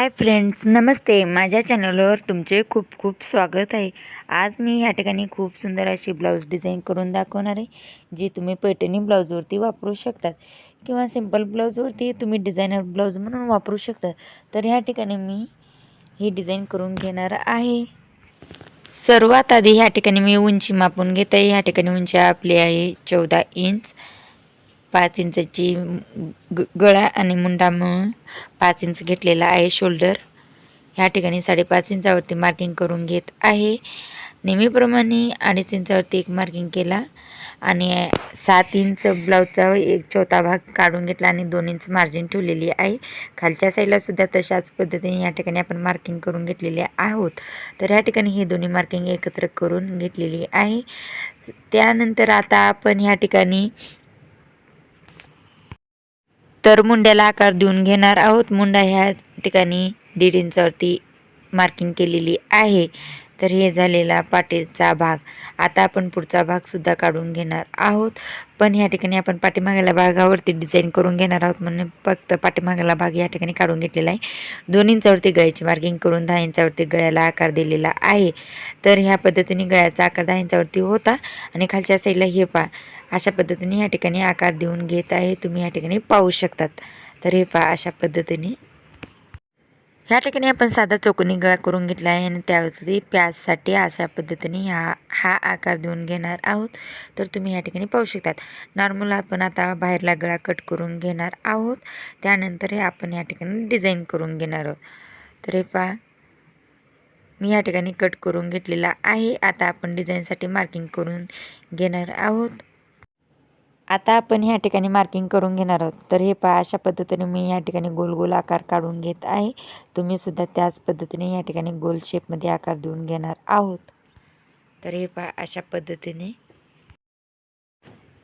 Hi friends नमस्ते. माझ्या चॅनलवर तुमचे खूप खूप स्वागत आहे. आज मी ह्या ठिकाणी खूप सुंदर अशी ब्लाऊज डिझाईन करून दाखवणार आहे जी तुम्ही पैठणी ब्लाऊजवरती वापरू शकतात किंवा सिंपल ब्लाऊजवरती तुम्ही डिझायनर ब्लाऊज म्हणून वापरू शकता. तर ह्या ठिकाणी मी ही डिझाईन करून घेणार आहे. सर्वात आधी ह्या ठिकाणी मी उंची मापून घेत. आहे ह्या ठिकाणी उंची आपली आहे चौदा इंच पाच इंचाची ग गळा आणि मुंडा म्हणून पाच इंच घेतलेला आहे शोल्डर. ह्या ठिकाणी साडेपाच इंचावरती मार्किंग करून घेत आहे. नेहमीप्रमाणे अडीच इंचावरती एक मार्किंग केला आणि सात इंच ब्लाऊजचा एक चौथा भाग काढून घेतला आणि दोन इंच मार्जिन ठेवलेली आहे. खालच्या साईडलासुद्धा तशाच पद्धतीने या ठिकाणी आपण मार्किंग करून घेतलेले आहोत. तर ह्या ठिकाणी ही दोन्ही मार्किंग एकत्र करून घेतलेली आहे. त्यानंतर आता आपण ह्या ठिकाणी तर मुंड्याला आकार देऊन घेणार आहोत. मुंडा ह्या ठिकाणी दीड इंचावरती मार्किंग केलेली आहे. तर हे झालेला पाठीचा भाग. आता आपण पुढचा भागसुद्धा काढून घेणार आहोत. पण ह्या ठिकाणी आपण पाठीमागेला भागावरती डिझाईन करून घेणार आहोत म्हणून फक्त पाठीमागेला भाग या ठिकाणी काढून घेतलेला आहे. दोन इंचावरती गळ्याची मार्किंग करून दहा इंचावरती गळ्याला आकार दिलेला आहे. तर ह्या पद्धतीने गळ्याचा आकार दहा इंचावरती होता. आणि खालच्या साईडला हे पा अशा पद्धतीने या ठिकाणी आकार देऊन घेत आहे. तुम्ही या ठिकाणी पाहू शकतात. तर हे पहा अशा पद्धतीने. ह्या ठिकाणी आपण साधा चौकोनी गळा करून घेतला आहे आणि त्यावरती प्याजसाठी अशा पद्धतीने हा हा आकार देऊन घेणार आहोत. तर तुम्ही या ठिकाणी पाहू शकतात. नॉर्मल आपण आता बाहेरला गळा कट करून घेणार आहोत. त्यानंतर हे आपण या ठिकाणी डिझाईन करून घेणार आहोत. तर हे पहा मी या ठिकाणी कट करून घेतलेला आहे. आता आपण डिझाईनसाठी मार्किंग करून घेणार आहोत. आता आपण ह्या ठिकाणी मार्किंग करून घेणार आहोत. तर हे पहा अशा पद्धतीने मी या ठिकाणी गोल गोल आकार काढून घेत आहे. तुम्ही सुद्धा त्याच पद्धतीने या ठिकाणी गोल शेपमध्ये आकार देऊन घेणार आहोत. तर हे पहा अशा पद्धतीने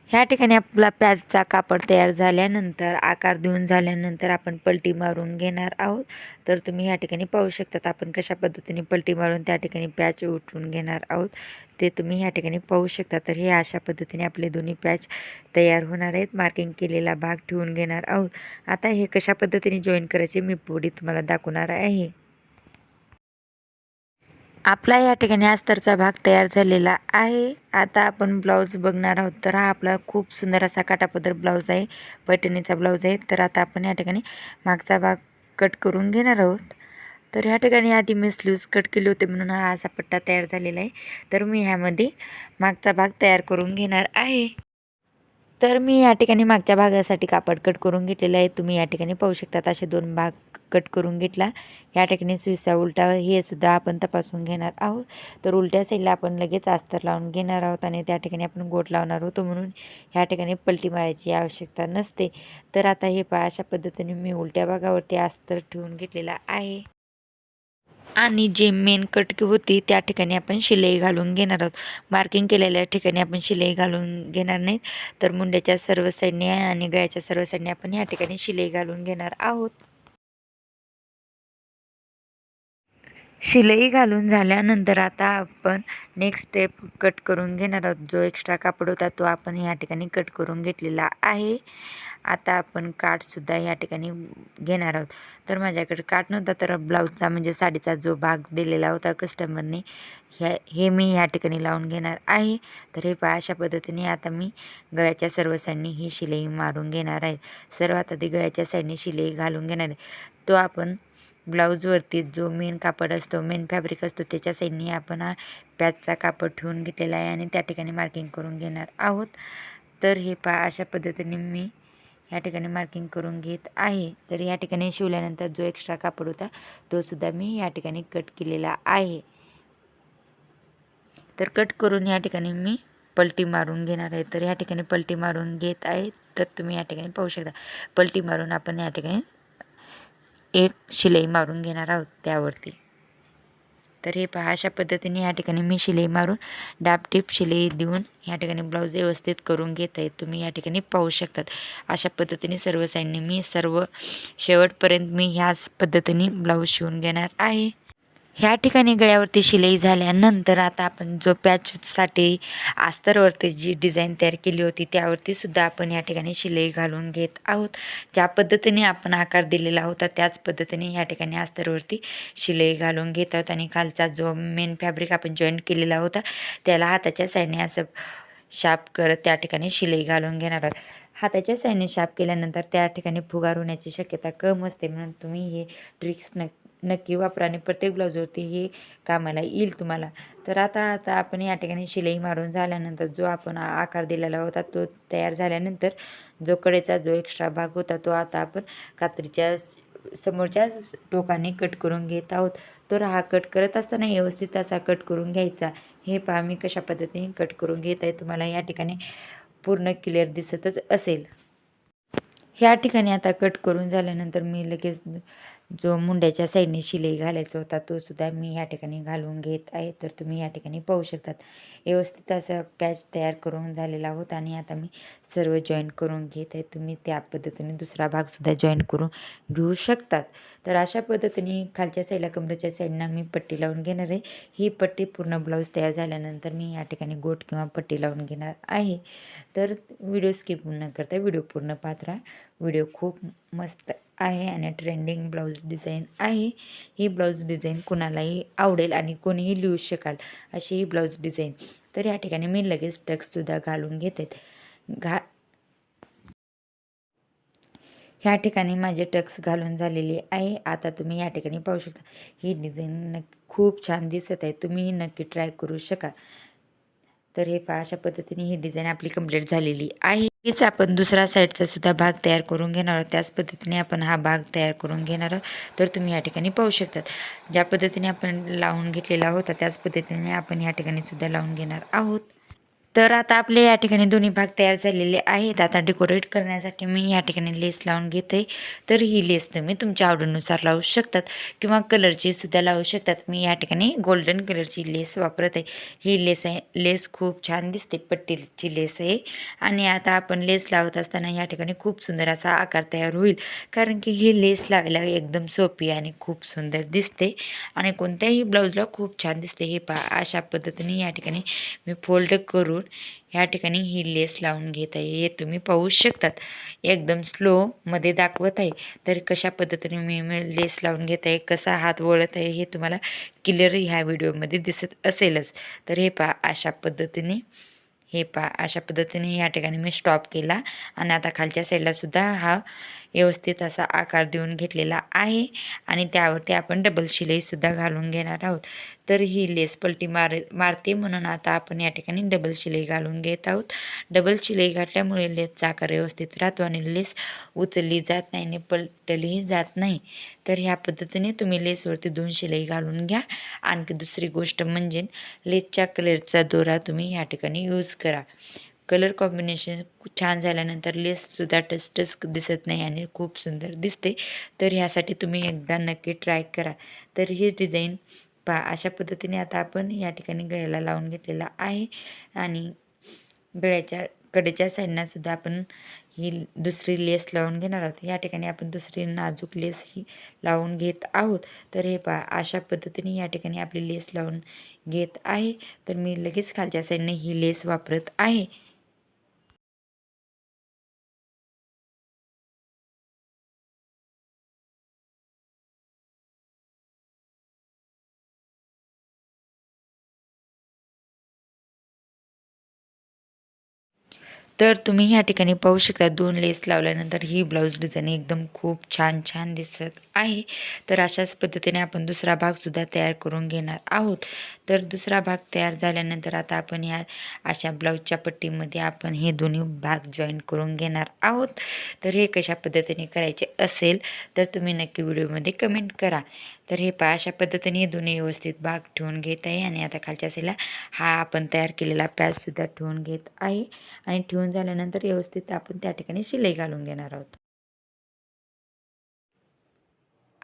ह्या ठिकाणी आपला प्याजचा कापड तयार झाल्यानंतर आकार देऊन झाल्यानंतर आपण पलटी मारून घेणार आहोत. तर तुम्ही ह्या ठिकाणी पाहू शकतात आपण कशा पद्धतीने पलटी मारून त्या ठिकाणी पॅच उठवून घेणार आहोत. ते तुम्ही ह्या ठिकाणी पाहू शकता. तर हे अशा पद्धतीने आपले दोन्ही पॅच तयार होणार आहेत. मार्किंग केलेला भाग ठेवून घेणार आहोत. आता हे कशा पद्धतीने जॉईन करायचे मी पुढे तुम्हाला दाखवणार आहे. आपला या ठिकाणी अस्तरचा भाग तयार झालेला आहे. आता आपण ब्लाऊज बघणार आहोत. तर हा आपला खूप सुंदर असा काटापदर ब्लाऊज आहे. पैठणीचा ब्लाऊज आहे. तर आता आपण या ठिकाणी मागचा भाग कट करून घेणार आहोत. तर ह्या ठिकाणी आधी मी स्लीव्ज कट केले होते म्हणून हा असा पट्टा तयार झालेला आहे. तर मी ह्यामध्ये मागचा भाग तयार करून घेणार आहे. तर मी या ठिकाणी मागच्या भागासाठी कापड कट करून घेतलेलं आहे. तुम्ही या ठिकाणी पाहू शकतात असे दोन भाग कट करून घेतला. या ठिकाणी सुईचा उलटा हे सुद्धा आपण तपासून घेणार आहोत. तर उलट्या साईडला आपण लगेच अस्तर लावून घेणार आहोत आणि त्या ठिकाणी आपण गोट लावणार होतो म्हणून ह्या ठिकाणी पलटी मारायची आवश्यकता नसते. तर आता हे पहा अशा पद्धतीने मी उलट्या भागावरती अस्तर ठेवून घेतलेला आहे. आणि जे मेन कटकी होती त्या ठिकाणी आपण शिलाई घालून घेणार आहोत. मार्किंग केलेल्या ठिकाणी आपण शिलाई घालून घेणार नाही. तर मुंड्याच्या सर्व साईडने आणि गळ्याच्या सर्व साईडने आपण या ठिकाणी शिलाई घालून घेणार आहोत. शिलाई घालून झाल्यानंतर आता आपण नेक्स्ट स्टेप कट करून घेणार आहोत. जो एक्स्ट्रा कापड होता तो आपण या ठिकाणी कट करून घेतलेला आहे. आता आपण काठसुद्धा ह्या ठिकाणी घेणार आहोत. तर माझ्याकडे काठ नव्हता तर ब्लाऊजचा म्हणजे साडीचा जो भाग दिलेला होता कस्टमरने ह्या हे मी ह्या ठिकाणी लावून घेणार आहे. तर हे पहा अशा पद्धतीने आता मी गळ्याच्या सर्व साईडने ही शिलाई मारून घेणार आहे. सर्वात आधी गळ्याच्या साईडने शिलाई घालून घेणार आहे. तो आपण ब्लाऊजवरती जो मेन कापड असतो मेन फॅब्रिक असतो त्याच्या साईडने आपण हा पॅचचा कापड ठेवून घेतलेला आहे आणि त्या ठिकाणी मार्किंग करून घेणार आहोत. तर हे पहा अशा पद्धतीने मी या ठिकाणी मार्किंग करून घेत आहे. तर या ठिकाणी शिवल्यानंतर जो एक्स्ट्रा कापड होता तो सुद्धा मी या ठिकाणी कट केलेला आहे. तर कट करून या ठिकाणी मी पलटी मारून घेणार आहे. तर या ठिकाणी पलटी मारून घेत आहे तर तुम्ही या ठिकाणी पाहू शकता. पलटी मारून आपण या ठिकाणी एक शिलाई मारून घेणार आहोत त्यावरती. तर हे पहा अशा पद्धतीने या ठिकाणी मी शिलाई मारून डापटीप शिलाई देऊन या ठिकाणी ब्लाऊज व्यवस्थित करून घेत आहे तुम्ही या ठिकाणी पाहू शकतात. अशा पद्धतीने सर्व साईडने मी सर्व शेवटपर्यंत मी ह्याच पद्धतीने ब्लाऊज शिवून घेणार आहे. ह्या ठिकाणी गळ्यावरती शिलाई झाल्यानंतर आता आपण जो पॅचसाठी अस्तरवरती जी डिझाईन तयार केली होती त्यावरती सुद्धा आपण या ठिकाणी शिलाई घालून घेत आहोत. ज्या पद्धतीने आपण आकार दिलेला होता त्याच पद्धतीने या ठिकाणी अस्तरवरती शिलाई घालून घेत आहोत. आणि खालचा जो मेन फॅब्रिक आपण जॉईंट केलेला होता त्याला हाताच्या साईडने असं शाप करत त्या ठिकाणी शिलाई घालून घेणार आहोत. हाताच्या साईडने शाप केल्यानंतर त्या ठिकाणी फुगार होण्याची शक्यता कम असते. म्हणून तुम्ही हे ट्रिक्स न नक्की वापरा आणि प्रत्येक ब्लाऊजवरती हे कामाला येईल तुम्हाला. तर आता आता आपण या ठिकाणी शिलाई मारून झाल्यानंतर जो आपण आकार दिलेला होता तो तयार झाल्यानंतर जो कडेचा जो एक्स्ट्रा भाग होता तो आता आपण कात्रीच्या समोरच्या टोकाने कट करून घेत आहोत. तर हा कट करत असताना व्यवस्थित असा कट करून घ्यायचा. हे पहा मी कशा पद्धतीने कट करून घेत आहे तुम्हाला या ठिकाणी पूर्ण क्लिअर दिसतच असेल. ह्या ठिकाणी आता कट करून झाल्यानंतर मी लगेच जो मुंड्याच्या साईडने शिलाई घालायचा होता तो सुद्धा मी ह्या ठिकाणी घालून घेत आहे. तर तुम्ही या ठिकाणी पाहू शकतात. व्यवस्थित असा पॅच तयार करून झालेला होता आणि आता मी सर्व जॉईन करून घेत आहे. तुम्ही त्या पद्धतीने दुसरा भागसुद्धा जॉईन करून घेऊ शकतात. तर अशा पद्धतीने खालच्या साईडला कमरेच्या साईडनं मी पट्टी लावून घेणार आहे. ही पट्टी पूर्ण ब्लाऊज तयार झाल्यानंतर मी या ठिकाणी गोट किंवा पट्टी लावून घेणार आहे. तर व्हिडिओ स्किप न करता व्हिडिओ पूर्ण पात्रा व्हिडिओ खूप मस्त आहे आणि ट्रेंडिंग ब्लाऊज डिझाईन आहे. ही ब्लाऊज डिझाईन कुणालाही आवडेल आणि कोणीही लिहू शकाल अशी ही ब्लाऊज डिझाईन तर या ठिकाणी मी लगेच टक्ससुद्धा घालून घेते. घा ह्या ठिकाणी माझे टक्स घालून झालेले आहे. आता तुम्ही या ठिकाणी पाहू शकता. ही डिझाईन नक्की खूप छान दिसत आहे. तुम्ही नक्की ट्राय करू शका तर हे पहा अशा पद्धतीने ही डिझाईन आपली कंप्लीट झालेली आहे. हेच आपण दुसरा साईडचा सुद्धा भाग तयार करून घेणार आहोत. त्याच पद्धतीने आपण हा भाग तयार करून घेणार आहोत. तर तुम्ही या ठिकाणी पाहू शकतात. ज्या पद्धतीने आपण लावून घेतलेला होता त्याच पद्धतीने आपण या ठिकाणी सुद्धा लावून घेणार आहोत. तर आता आपले या ठिकाणी दोन्ही भाग तयार झालेले आहेत. आता डेकोरेट करण्यासाठी मी या ठिकाणी लेस लावून घेते. तर ही लेस तुम्ही तुमच्या आवडीनुसार लावू शकतात किंवा कलरची सुद्धा लावू शकतात. मी या ठिकाणी गोल्डन कलरची लेस वापरत आहे. ही लेस आहे. लेस खूप छान दिसते. पट्टीची लेस आहे. आणि आता आपण लेस लावत असताना या ठिकाणी खूप सुंदर असा आकार तयार होईल. कारण की ही लेस लावायला एकदम सोपी आणि खूप सुंदर दिसते. आणि कोणत्याही ब्लाऊजला खूप छान दिसते. हे पा अशा पद्धतीने या ठिकाणी मी फोल्ड करून ह्या ठिकाणी ही लेस लावून घेत आहे. हे तुम्ही पाहू शकतात. एकदम स्लोमध्ये दाखवत आहे. तर कशा पद्धतीने मी लेस लावून घेत आहे कसा हात वळत आहे हे तुम्हाला क्लिअर ह्या व्हिडिओमध्ये दिसत असेलच. तर हे पहा अशा पद्धतीने हे पहा अशा पद्धतीने या ठिकाणी मी स्टॉप केला. आणि आता खालच्या साईडलासुद्धा हा व्यवस्थित असा आकार देऊन घेतलेला आहे. आणि त्यावरती आपण डबल शिलाईसुद्धा घालून घेणार आहोत. तर ही लेस पलटी मार मारते म्हणून आता आपण या ठिकाणी डबल शिलाई घालून घेत आहोत. डबल शिलाई घातल्यामुळे लेसचा आकार व्यवस्थित राहतो आणि लेस उचलली जात नाही आणि पलटलीही जात नाही. तर ह्या पद्धतीने तुम्ही लेसवरती दोन शिलाई घालून घ्या. आणखी दुसरी गोष्ट म्हणजे लेसच्या कलरचा दोरा तुम्ही या ठिकाणी यूज करा. कलर कॉम्बिनेशन छान झाल्यानंतर लेससुद्धा टच दिसत नाही आणि खूप सुंदर दिसते. तर ह्यासाठी तुम्ही एकदा नक्की ट्राय करा. तर ही डिझाईन पा अशा पद्धतीने आता आपण या ठिकाणी गळ्याला लावून घेतलेला आहे. आणि गळ्याच्या कडेच्या साईडनासुद्धा आपण ही दुसरी लेस लावून घेणार आहोत. या ठिकाणी आपण दुसरी नाजूक लेस ही लावून घेत आहोत. तर हे पहा अशा पद्धतीने या ठिकाणी आपली लेस लावून घेत आहे. तर मी लगेच खालच्या साईडने ही लेस वापरत आहे. तर तुम्ही ह्या ठिकाणी पाहू शकता दोन लेस लावल्यानंतर ही ब्लाऊज डिझाईन एकदम खूप छान छान दिसत आहे. तर अशाच पद्धतीने आपण दुसरा भागसुद्धा तयार करून घेणार आहोत. तर दुसरा भाग तयार झाल्यानंतर आता आपण ह्या अशा ब्लाऊजच्या पट्टीमध्ये आपण हे दोन्ही भाग जॉईन करून घेणार आहोत. तर हे कशा पद्धतीने करायचे असेल तर तुम्ही नक्की व्हिडिओमध्ये कमेंट करा. तर हे पहा अशा पद्धतीने हे दोन्ही व्यवस्थित भाग ठेवून घेत आहे आणि आता खालच्या साईडला हा आपण तयार केलेला पॅचसुद्धा ठेवून घेत आहे. आणि ठेवून झाल्यानंतर व्यवस्थित आपण त्या ठिकाणी शिलाई घालून घेणार आहोत.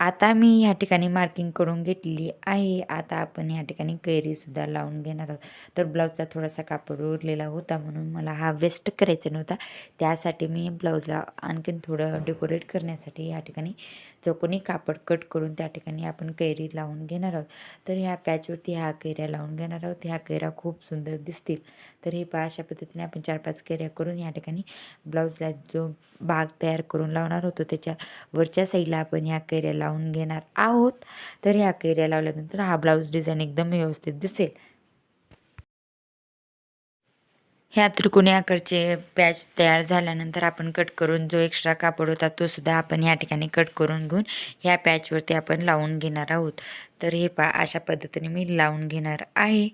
आता मी ह्या ठिकाणी मार्किंग करून घेतली आहे. आता आपण ह्या ठिकाणी कैरीसुद्धा लावून घेणार आहोत. तर ब्लाऊजचा थोडासा कापड उरलेला होता म्हणून मला हा वेस्ट करायचा नव्हता. त्यासाठी मी ब्लाऊजला आणखीन थोडं डेकोरेट करण्यासाठी या ठिकाणी चौकोनी कापड कट करून त्या ठिकाणी आपण कैरी लावून घेणार आहोत. तर ह्या पॅचवरती ह्या कैऱ्या लावून घेणार आहोत. ह्या कैऱ्या खूप सुंदर दिसतील. तर हे पा अशा पद्धतीने आपण चार पाच कैऱ्या करून या ठिकाणी ब्लाऊजला जो भाग तयार करून लावणार होतो त्याच्या वरच्या साईडला आपण ह्या कैऱ्या लावून लावून घेणार आहोत. तर ह्या केऱ्या लावल्यानंतर हा ब्लाऊज डिझाईन एकदम व्यवस्थित दिसेल. ह्या त्रिकोणी आकारचे पॅच तयार झाल्यानंतर आपण कट करून जो एक्स्ट्रा कापड होता तो सुद्धा आपण ह्या ठिकाणी कट करून घेऊन ह्या पॅचवरती आपण लावून घेणार आहोत. तर हे पा अशा पद्धतीने मी लावून घेणार आहे.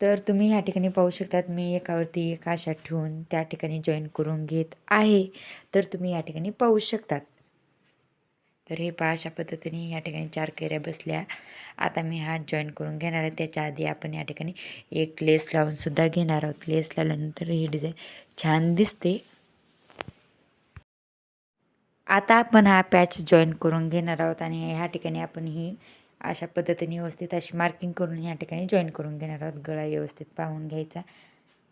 तर तुम्ही ह्या ठिकाणी पाहू शकतात मी एकावरती एक अशा ठेवून त्या ठिकाणी जॉईन करून घेत आहे. तर तुम्ही या ठिकाणी पाहू शकतात. तर हे पहा अशा पद्धतीने या ठिकाणी चार कैऱ्या बसल्या. आता मी हा जॉईन करून घेणार आहे. त्याच्या आधी आपण या ठिकाणी एक लेस लावूनसुद्धा घेणार आहोत. लेस लावल्यानंतर ही डिझाईन छान दिसते. आता आपण हा पॅच जॉईन करून घेणार आहोत आणि ह्या ठिकाणी आपण ही अशा पद्धतीने व्यवस्थित अशी मार्किंग करून ह्या ठिकाणी जॉईन करून घेणार आहोत. गळा व्यवस्थित पाहून घ्यायचा.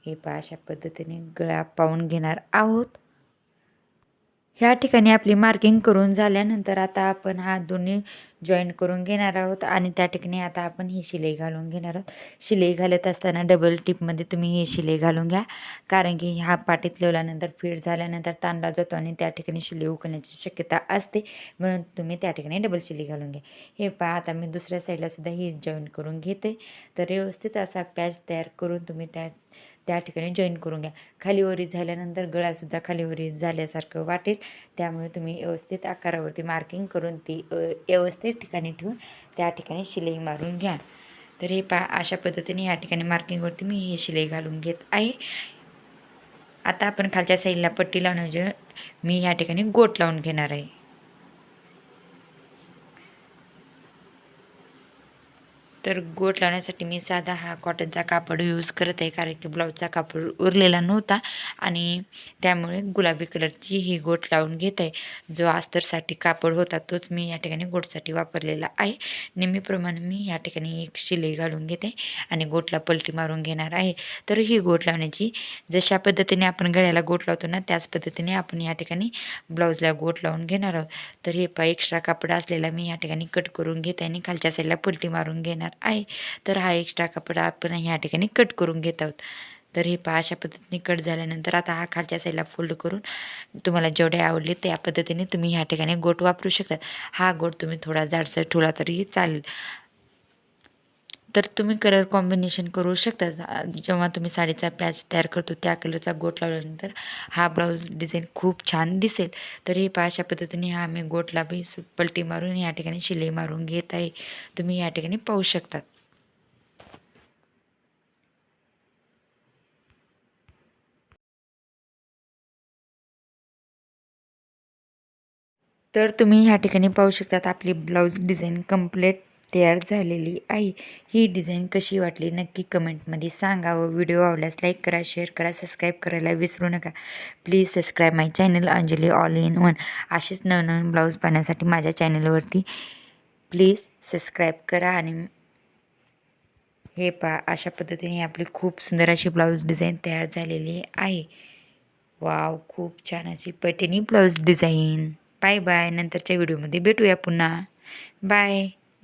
हे पहा अशा पद्धतीने गळा पाहून घेणार आहोत. ह्या ठिकाणी आपली मार्किंग करून झाल्यानंतर आता आपण हा दोन्ही जॉईन करून घेणार आहोत आणि त्या ठिकाणी आता आपण ही शिलाई घालून घेणार आहोत. शिलाई घालत असताना डबल टिपमध्ये तुम्ही ही शिलाई घालून घ्या. कारण की हा पाठीत लावल्यानंतर फिट झाल्यानंतर ताणला जातो आणि त्या ठिकाणी शिलाई उकळण्याची शक्यता असते. म्हणून तुम्ही त्या ठिकाणी डबल शिलाई घालून घ्या. हे पहा आता मी दुसऱ्या साईडलासुद्धा ही जॉईन करून घेते. तर व्यवस्थित असा पॅच तयार करून तुम्ही त्या त्या ठिकाणी जॉईन करून घ्या. खालीवरी झाल्यानंतर गळासुद्धा खालीवरी झाल्यासारखं वाटेल. त्यामुळे तुम्ही व्यवस्थित आकारावरती मार्किंग करून ती व्यवस्थित ठिकाणी ठेवून त्या ठिकाणी शिलाई मारून घ्या. तर हे पा अशा पद्धतीने या ठिकाणी मार्किंगवरती मी ही शिलाई घालून घेत आहे. आता आपण खालच्या साईडला पट्टी लावण्याचे मी या ठिकाणी गोट लावून घेणार आहे. तर गोट लावण्यासाठी मी साधा हा कॉटनचा कापड यूज करत आहे कारण की ब्लाऊजचा कापड उरलेला नव्हता. आणि त्यामुळे गुलाबी कलरची ही गोट लावून घेत आहे. जो अस्तरसाठी कापड होता तोच मी या ठिकाणी गोटसाठी वापरलेला आहे. नेहमीप्रमाणे मी या ठिकाणी एक शिलाई घालून घेते आणि गोटला पलटी मारून घेणार आहे. तर ही गोट लावण्याची जशा पद्धतीने आपण गळ्याला गोट लावतो ना त्याच पद्धतीने आपण या ठिकाणी ब्लाऊजला गोट लावून घेणार आहोत. तर हे पा एक्स्ट्रा कापड असलेला मी या ठिकाणी कट करून घेते आणि खालच्या साईडला पलटी मारून घेणार आहे. तर हा एक्स्ट्रा कपडा आपण ह्या ठिकाणी कट करून घेत आहोत. तर हे पहा अशा पद्धतीने कट झाल्यानंतर आता हा खालच्या साईडला फोल्ड करून तुम्हाला जेवढे आवडले त्या पद्धतीने तुम्ही ह्या ठिकाणी गोट वापरू शकतात हा गोट तुम्ही थोडा जाडसर ठेवला तरी चालेल. तर तुम्ही कलर कॉम्बिनेशन करू शकता. जेव्हा तुम्ही साडीचा पॅच तयार करतो त्या कलरचा गोट लावल्यानंतर हा ब्लाऊज डिझाईन खूप छान दिसेल. तर हे पहा अशा पद्धतीने हा मी गोटला बी पलटी मारून या ठिकाणी शिलाई मारून घेत आहे. तुम्ही या ठिकाणी पाहू शकतात. तर तुम्ही ह्या ठिकाणी पाहू शकतात आपली ब्लाऊज डिझाईन कंप्लीट तयार झालेली आहे ही डिझाईन कशी वाटली? नक्की कमेंटमध्ये सांगा व व्हिडिओ आवडल्यास लाईक करा शेअर करा सबस्क्राईब करायला विसरू नका. Please subscribe my channel Anjali all in one असेच नवनवीन ब्लाऊज पाहण्यासाठी माझ्या चॅनलवरती प्लीज सबस्क्राईब करा आणि हे पा अशा पद्धतीने आपली खूप सुंदर अशी ब्लाऊज डिझाईन तयार झालेली आहे. वाव खूप छान अशी Paithani blouse design bye bye नंतरच्या व्हिडिओमध्ये भेटूया पुन्हा. बाय